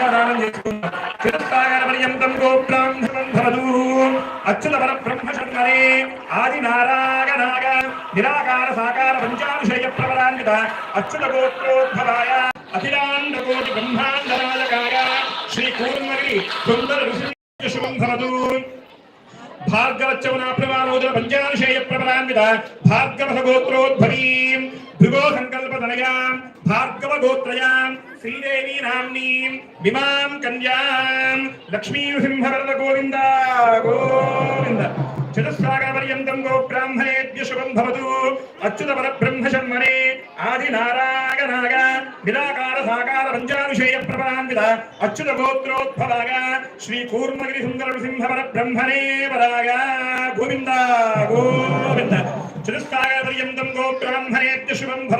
కన్యాదానం చేసుకున్నారు చిరస్థాగర పర్యంతం గోబ్రాహ్మణం భవదు అచ్యుత పర బ్రహ్మ శర్మరే ఆది నారాయణాగ నిరాకార సాకార పంచానుషయ ప్రవరాన్విత అచ్యుత గోత్రోద్భవాయ అఖిలాండ కోటి బ్రహ్మాండ నాయకాయ శ్రీ కూర్మరి సుందర ఋషి శుభం భవదు భార్గవచ్చవనా ప్రమాణోదర పంచానుషేయ ప్రవరాన్విత భార్గవ గోత్రోద్భవీం. భృగో సంకల్ప తనయాం భార్గవ గోత్రయాం శ్రీదేవి నామ్నీం విమాం కన్యాం లక్ష్మీ సింహవరద గోవింద గోవింద చతుస్సాగర గోబ్రాహ్మణేభ్య శుభం భవతు అచ్యుత పర బ్రహ్మ ఆది నారాయణాగ నిరాకార సాకార పంచానుషేయ ప్రపరాన్విత అచ్యుత గోత్రోద్భవాగ శ్రీ కూర్మగిరి సుందర సింహవర బ్రహ్మణే వరాగ గోవింద గోవింద చతుస్సాగర గోబ్రాహ్మణేభ్య శుభం భవతు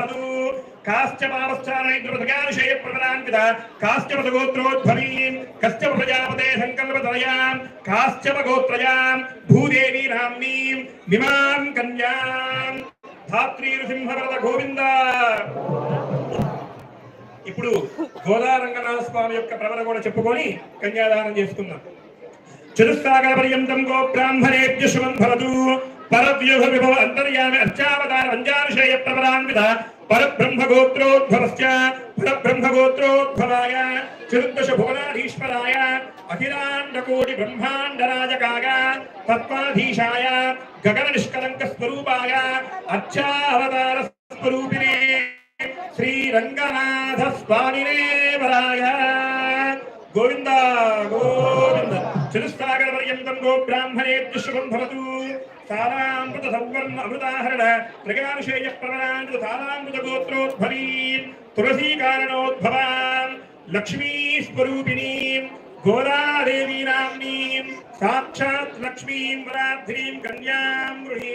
కాశ్చ పావశ్చారణైద్రపదగానుషేయ ప్రపరాన్విత కాశ్చపద గోత్రోద్భవీం కశ్చవ ప్రజాపతే సంకల్పతనయాం కాశ్చప గోత్రయాం భూదేవి నామ్నీం విమాం కన్యాం ధాత్రీ నృసింహవరద గోవింద ఇప్పుడు గోదారంగనాథ స్వామి యొక్క ప్రవర కూడా చెప్పుకొని కన్యాదానం చేసుకుందాం. చతుస్సాగర పర్యంతం గో బ్రాహ్మణేభ్య శుభం భవతు. పరవ్యూహ విభవ అంతర్యామి అర్చావతార వంజానుషేయ ప్రవరాన్విత. परब्रह्मगोत्रोद्भवश्च परब्रह्मगोत्रोद्भवाय चतुर्दशभुवनाधीश्वराय अखिलाण्डकोटिब्रह्माण्डराजकाय तत्त्वाधीशाय गगननिष्कलङ्कस्वरूपाय अच्छावतारस्वरूपिणे श्रीरङ्गनाथस्वामिने वराय गोविन्दा गोविन्द। चतुष्पागलपर्यन्तं गोब्राह्मणेभ्यः शुभं भवतु तालामृतसौवर्म अमृताहरण प्रगानुषेयप्रवरान्तुतालामृतगोत्रोद्भवीम् तुलसीकारणोद्भवाम् लक्ष्मीस्वरूपिणीम् गोदादेवी नाम्नीम् साक्षात् लक्ष्मीम् वराध्रीम् कन्याम् गृही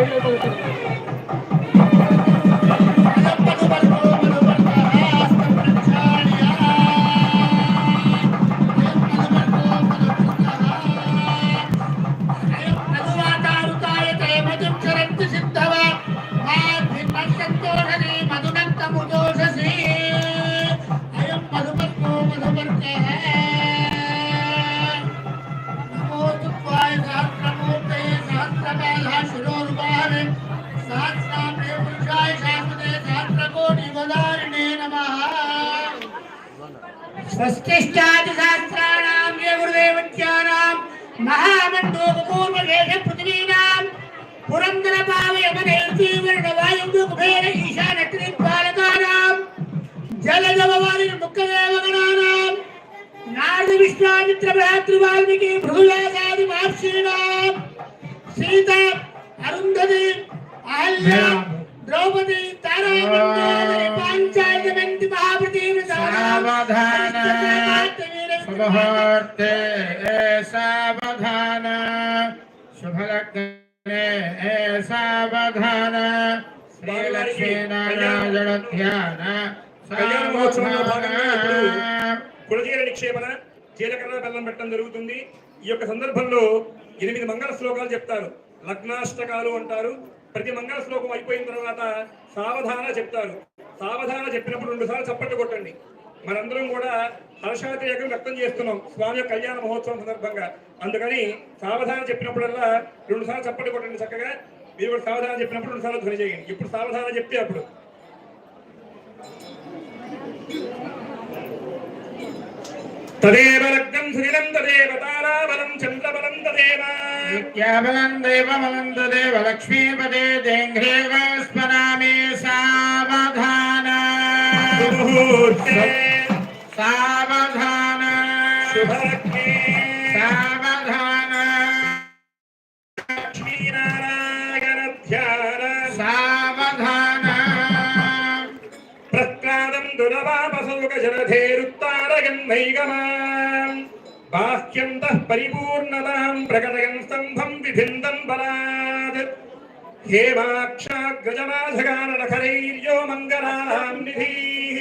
ありがとうございます。స్వస్తిష్టాదిశాస్త్రాణాం ఏ గురుదేవత్యానాం మహామండోపూర్వదేశ పృథివీనాం పురందర పావయమనేర్తీవరణ వాయువు కుబేర ఈశాన త్రిపాలకానాం జలజవవారి ముఖ్యదేవగణానాం నారద విశ్వామిత్ర భ్రాతృ వాల్మీకి భృగులాదాది మహర్షీణాం సీత అరుంధతి అహల్యాం పాంచాయతమంతి సావధాన శుభముహూర్తే సావధాన. శుభలగ్నే సావధాన. శ్రీలక్ష్మీనారాయణ ధ్యాన కళ్యాణ మహోత్సవంలో భాగంగా కులజీల నిక్షేపణ జీలకర్ర బెల్లం పెట్టడం జరుగుతుంది. ఈ యొక్క సందర్భంలో ఎనిమిది మంగళ శ్లోకాలు చెప్తారు. లగ్నాష్టకాలు అంటారు. ప్రతి మంగళ శ్లోకం అయిపోయిన తర్వాత సావధాన చెప్తారు. సావధాన చెప్పినప్పుడు రెండు సార్లు చప్పట్లు కొట్టండి. మనందరం కూడా హర్షాతిరేకం వ్యక్తం చేస్తున్నాం స్వామి యొక్క కళ్యాణ మహోత్సవం సందర్భంగా. అందుకని సావధాన చెప్పినప్పుడల్లా రెండు సార్లు చప్పట్లు కొట్టండి చక్కగా. మీరు కూడా సావధాన చెప్పినప్పుడు రెండు సార్లు ధ్వని చేయండి. ఇప్పుడు సావధాన చెప్తే అప్పుడు. తదేవ లగ్నం సునిలం తదేవ తారాబలం చంద్రబలం తదేవ నిత్యాబలం దేవమనందు దేవలక్ష్మీపదే దేంఘ్రేవస్మరామి సావధాన సావధాన సావధాన సావధాన ప్రత్రాదం దురవాపసౌక జనధేరుత్తారగన్నైగమా బాహ్యంత పరిపూర్ణతాం ప్రకటయన్ हेमाक्षाग्रजबाधगाननखरैर्यो मङ्गलानां निधिः।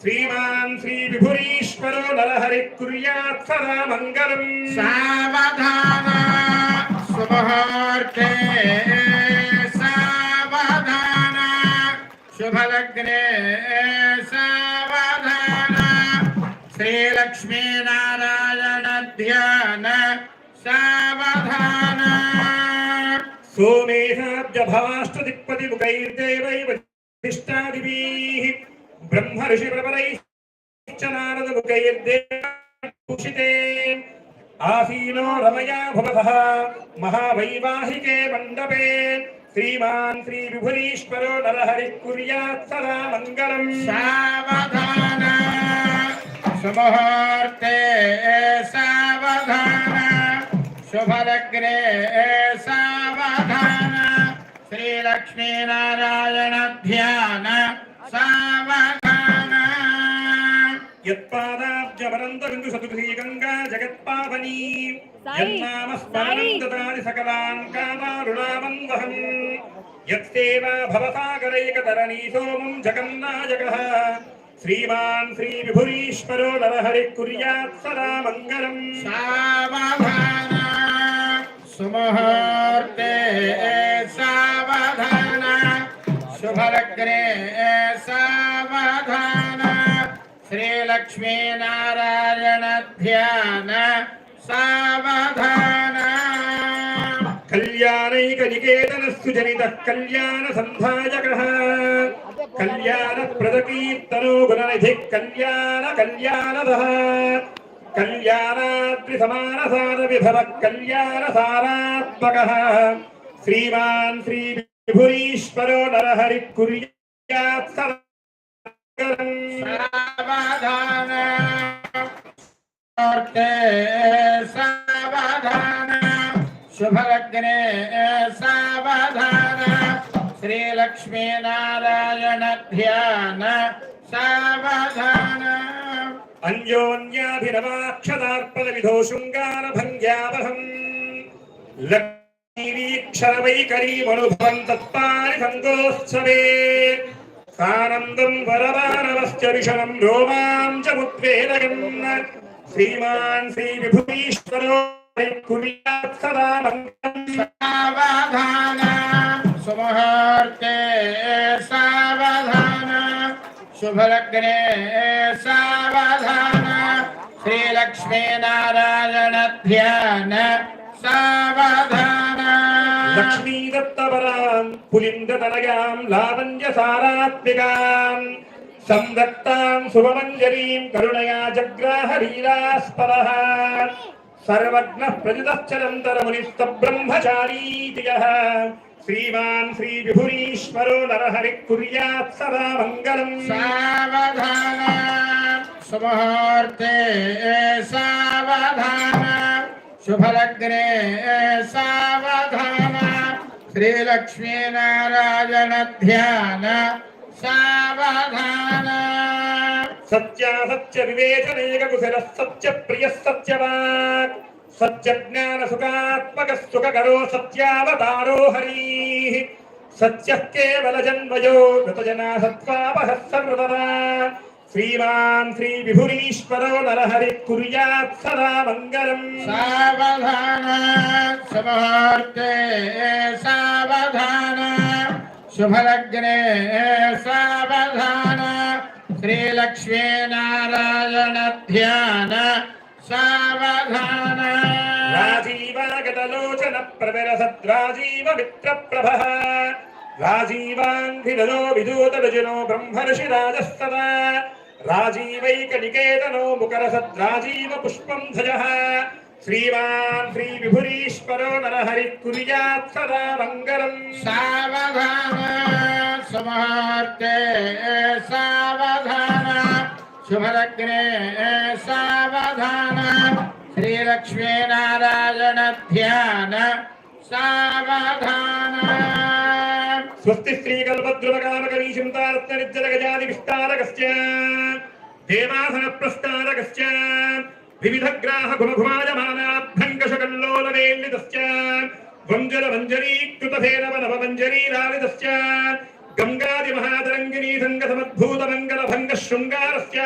श्रीमान् श्रीविभुरीश्वरो नरहरिः कुर्यात् सदा मङ्गलम्। सावधान शुभहार्थे सावधान, शुभलग्ने, सावधान। श्रीलक्ष्मीनारायण ध्यान सावधान। सोमेहाब्जभवाष्टदिक्पतिमुखैर्देवैवधिष्ठादिभिः ब्रह्मऋषिप्रबलैश्च नारदमुखैर्देवूषिते आसीनो रमया भवतः महावैवाहिके मण्डपे। श्रीमान् श्रीविभुरीश्वरो नरहरिः कुर्यात् सदा मङ्गलम् सावधान। सुमुहूर्ते सावधान। शुभलग्ने सा श्रीलक्ष्मीनारायण ध्यान सावधान यत्पादाब्जवरन्दबिन्दु सदृशी गङ्गा जगत्पावनी साई, यन्नामस्मरणं साई। ददाति सकलान् कामारुणामं वहन् यत्सेवा भवसागरैकतरणी सोमं जगन्नायकः श्रीमान् श्रीविभुरीश्वरो नरहरिः कुर्यात् सदा मङ्गलम् सावधान सुमुहूर्ते सावधान शुभलग्ने सावधान श्रीलक्ष्मीनारायण ध्यान सावधान कल्याणैकनिकेतनस्तु जनितः कल्याणसन्धायकः कल्याणप्रदकीर्तनो गुणनिधिः कल्याण कल्याणदः कल्याणाद्रिसमानसारविभवः कल्याणसारात्मकः श्रीमान् श्रीविभुरीश्वरो नरहरिः कुर्यात् सदा सावधान मुहूर्ते सावधान शुभलग्ने सावधान श्रीलक्ष्मीनारायण ध्यान सावधान अन्योन्याभिनवाक्षतार्पणविधो शृङ्गारभङ्ग्यावहम् ైకరీమనుభవం తత్పాని సంతోత్సవే సానందం వరవానవశ్చ విషణం రోమాంచముద్వేదయన్ శ్రీమాన్ శ్రీ విభూతీశ్వరో కుర్యాత్ సదా మంగళావధాన శుభహార్తే సావధాన. శుభలగ్నే సావధాన. శ్రీలక్ష్మీనారాయణ ధ్యాన సావధాన. లక్ష్మీదత్తవరాం పులిందతనయాం లావణ్యసారాత్మికాం సందత్తాం శుభమంజరీం కరుణయా జగ్రాహరీరాస్పరః సర్వజ్ఞ ప్రజుతశ్చరంతర మునిస్త బ్రహ్మచారీతియః శ్రీమాన్ శ్రీ విభురీశ్వరో నరహరి కుర్యాత్ సదా మంగళం సావధాన సమహార్తే సావధాన शुभलग्ने सावधान। श्रीलक्ष्मीनारायण ध्यान। सावधान। सत्यासत्य विवेचनेककुशलः सत्यप्रियः सत्यवाक्। सत्यज्ञानसुखात्मकः सुखकरो सत्यावतारो हरिः। सत्यः केवलजन्मयो गतजना सत्त्वापहः सर्वदा श्रीमान् श्रीविभुरीश्वरो नरहरिः कुर्यात् सदा मङ्गलम् सावधान सुमुहूर्ते सावधान शुभलग्ने सावधान श्रीलक्ष्मीनारायण ध्यान सावधान राजीवागतलोचन प्रविरसद्राजीव मित्रप्रभः राजीवान्धिनो विदूतविजनो ब्रह्मर्षिराजस्तदा రాజీవైక నికేతనో ముఖరసత్ రాజీవ పుష్పం ధజ శ్రీమాన్ శ్రీ విభురీశ్వరో నరహరి కురియాత్ సదా మంగళం. సావధాన సమహార్తే సావధాన శుభలగ్నే సావధాన శ్రీలక్ష్మీనారాయణ ధ్యాన సావధాన. స్వస్తి శ్రీకల్పద్రువకామకవీశం తారత్న నిజ్జల గజాది విష్టారకస్య దేవాసన ప్రస్తారకశ్చ వివిధ గ్రాహ గుమఘుమాయమానాభ్యంకషకల్లోల వేల్లితశ్చ వంజల మంజరీకృత భేరవ నవ మంజరీరాలితశ్చ గంగాది మహాతరంగిణీ సంగ సమద్భూత మంగళ భంగ శృంగారశ్చ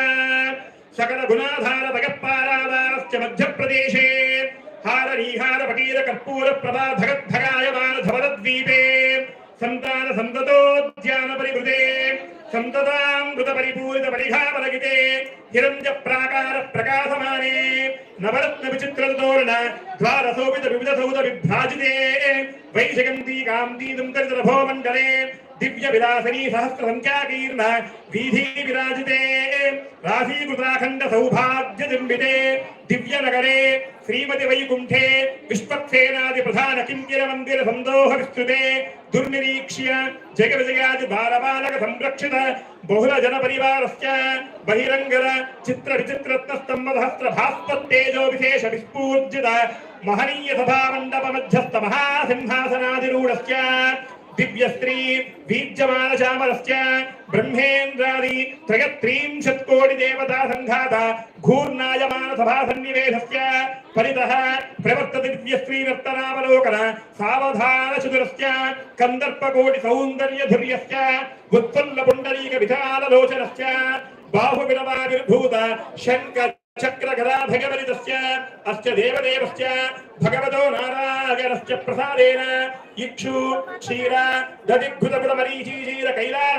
సకల గుణాధార భగత్పారాధారశ్చ మధ్యప్రదేశే హార నీహార పకీర కర్పూర ప్రభా భగద్భగాయమాన ధవరద్వీపే సంతాన సంతతోద్యాన పరివృతే సంతతామృత పరిపూరిత పరిఘాపలగితే హిరంజ ప్రాకార ప్రకాశమానే నవరత్న విచిత్రతోరణ ద్వారసోపిత వివిధ సౌద విభ్రాజితే వైశగంధీ కాంతీదం కరితరభో మండలే दिव्य विलासनी सहस्र संख्या कीर्ण वीधि विराजते विराजिते गुत्राखंड सौभाग्य निर्मिते दिव्य नगरे श्रीमति वैकुंठे विश्वक्षेनादि प्रधान किंकिर मंदिर संदोह विस्तृते दुर्निरीक्ष्य जग विजयादि बाल बालक संरक्षित बहुल जन परिवार बहिरंगर चित्र विचित्र स्तंभ सहस्र भास्पत्तेजो विशेष विस्पूर्जित महनीय सभा मंडप मध्यस्थ महासिंहासनादिरूढ़ दिव्यस्त्री वीज्यमानश्यामलश्च ब्रह्मेन्द्रादि त्रयत्रिंशत्कोटिदेवता घूर्णायमानसभासन्निवेशस्य परितः प्रवर्तदिव्यस्त्रीनर्तनावलोकन सावधानचतुरश्च कन्दर्पकोटिसौन्दर्यधुर्यश्च उत्पन्नपुण्डरीकविधानलोचनश्च बाहुविरवाविर्भूत शङ्कर స్త్రీ అస్య దేవదేవస్య భగవతో నారాయణస్య ప్రసాదేన ఇక్షు క్షీర దదిఘృతపుర మరీచీచీర కైలారవంగ